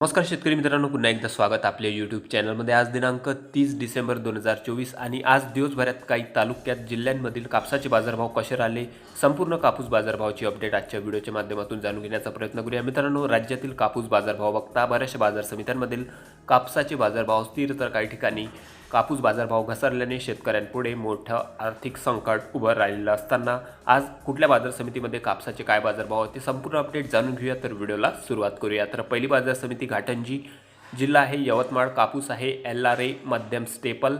नमस्कार शेतकरी मित्रांनो पुन्हा एकदा स्वागत आपल्या यूट्यूब चॅनलमध्ये आज दिनांक तीस डिसेंबर दोन हजार चोवीस आणि आज दिवसभरात काही तालुक्यात जिल्ह्यांमधील कापसाचे बाजारभाव कसे राहिले संपूर्ण कापूस बाजारभावाची अपडेट आजच्या व्हिडिओच्या माध्यमातून जाणून घेण्याचा प्रयत्न करूया. मित्रांनो राज्यातील कापूस बाजारभाव बघता बऱ्याचशा बाजार समित्यांमधील कापसाचे बाजारभाव स्थिर तर काही ठिकाणी कापूस बाजारभाव घसरल्याने शेतकऱ्यांपुढे मोठं आर्थिक संकट उभं राहिलेलं असताना आज कुठल्या बाजार समितीमध्ये कापसाचे काय बाजारभाव ते संपूर्ण अपडेट जाणून घेऊया. तर व्हिडिओला सुरुवात करूया. तर पहिली बाजार समिती घाटंजी जिल्हा आहे यवतमाळ. कापूस आहे एल आर ए मध्यम स्टेपल.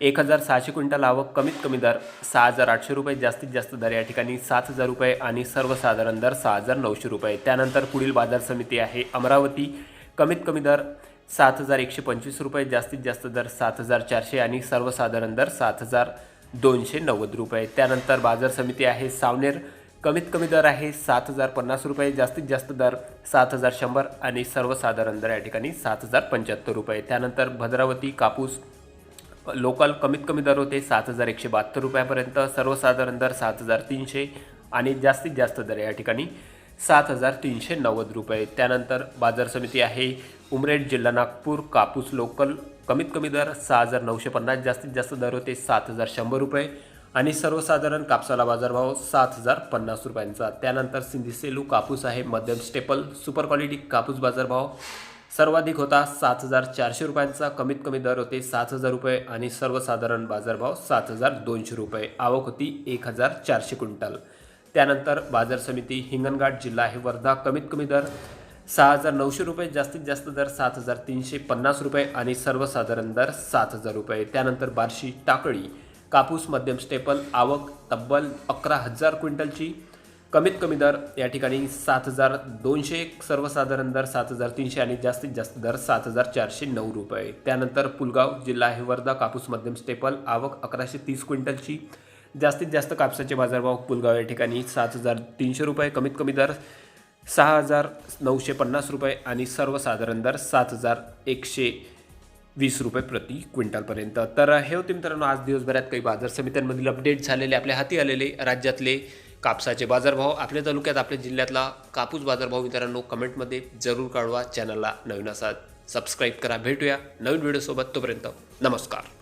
एक हजार सहाशे क्विंटल आवक कमीत कमी दर सहा हजार आठशे रुपये जास्तीत जास्त दर या ठिकाणी सात हजार रुपये आणि सर्वसाधारण दर सहा हजार नऊशे रुपये. त्यानंतर पुढील बाजार समिती आहे अमरावती. कमीत कमी दर सात हजार एकशे पंचवीस रुपये जास्तीत जास्त दर सात हजार चारशे आणि सर्वसाधारण दर सात हजार दोनशे नव्वद रुपये. त्यानंतर बाजार समिती आहे सावनेर. कमीत कमी दर आहे सात हजार पन्नास रुपये जास्तीत जास्त दर सात हजार शंभर आणि सर्वसाधारण दर या ठिकाणी सात हजार पंच्याहत्तर रुपये. त्यानंतर भद्रावती कापूस लोकल कमीत कमी दर होते सात हजार एकशे बहात्तर रुपयापर्यंत सर्वसाधारण दर सात हजार तीनशे आणि जास्तीत जास्त दर या ठिकाणी सात हजार तीनशे नव्वद रुपये. त्यानंतर बाजार समिती आहे. उमरेड जिल्हा नागपूर कापूस लोकल कमीत कमी दर सहा हजार नऊशे पन्नास जास्तीत जास्त दर होते सात हजार शंभर रुपये. आणि सर्वसाधारण कापसाला बाजारभाव सात हजार पन्नास रुपयांचा. त्यानंतर सिंधी सेलू कापूस आहे मध्यम स्टेपल सुपर क्वालिटी कापूस बाजारभाव सर्वाधिक होता सात हजार चारशे रुपयांचा. कमीत कमी दर होते सात हजार रुपये आणि सर्वसाधारण बाजारभाव सात हजार दोनशे रुपये. आवक होती एक हजार चारशे क्विंटल. त्यानंतर बाजार समिती हिंगणघाट जिल्हा आहे वर्धा कमीत कमी दर सहा हजार नऊशे रुपये जास्तीत जास्त दर सात हजार तीनशे पन्नास रुपये आणि सर्वसाधारण दर सात हजार रुपये. त्यानंतर बार्शी टाकळी कापूस मध्यम स्टेपल आवक तब्बल अकरा हजार क्विंटलची कमीत कमी दर या ठिकाणी सात हजार दोनशे सर्वसाधारण दर सात हजार तीनशे आणि जास्तीत जास्त दर सात हजार चारशे नऊ रुपये. त्यानंतर पुलगाव जिल्हा आहे वर्धा कापूस मध्यम स्टेपल आवक अकराशे तीस क्विंटलची जास्तीत जास्त कापसाचे बाजारभाव पुलगाव या ठिकाणी सात हजार तीनशे रुपये कमीत कमी दर सहा हजार नऊशे पन्नास रुपये आणि सर्वसाधारण दर सात हजार एकशे वीस रुपये प्रति क्विंटलपर्यंत. तर हे होते मित्रांनो आज दिवसभरात काही बाजार समित्यांमधील अपडेट झालेले आपल्या हाती आलेले राज्यातले कापसाचे बाजारभाव आपल्या तालुक्यात आपल्या जिल्ह्यातला कापूस बाजारभाव मित्रांनो कमेंटमध्ये जरूर कळवा. चॅनलला नवीन असा सबस्क्राईब करा. भेटूया नवीन व्हिडिओसोबत तोपर्यंत नमस्कार.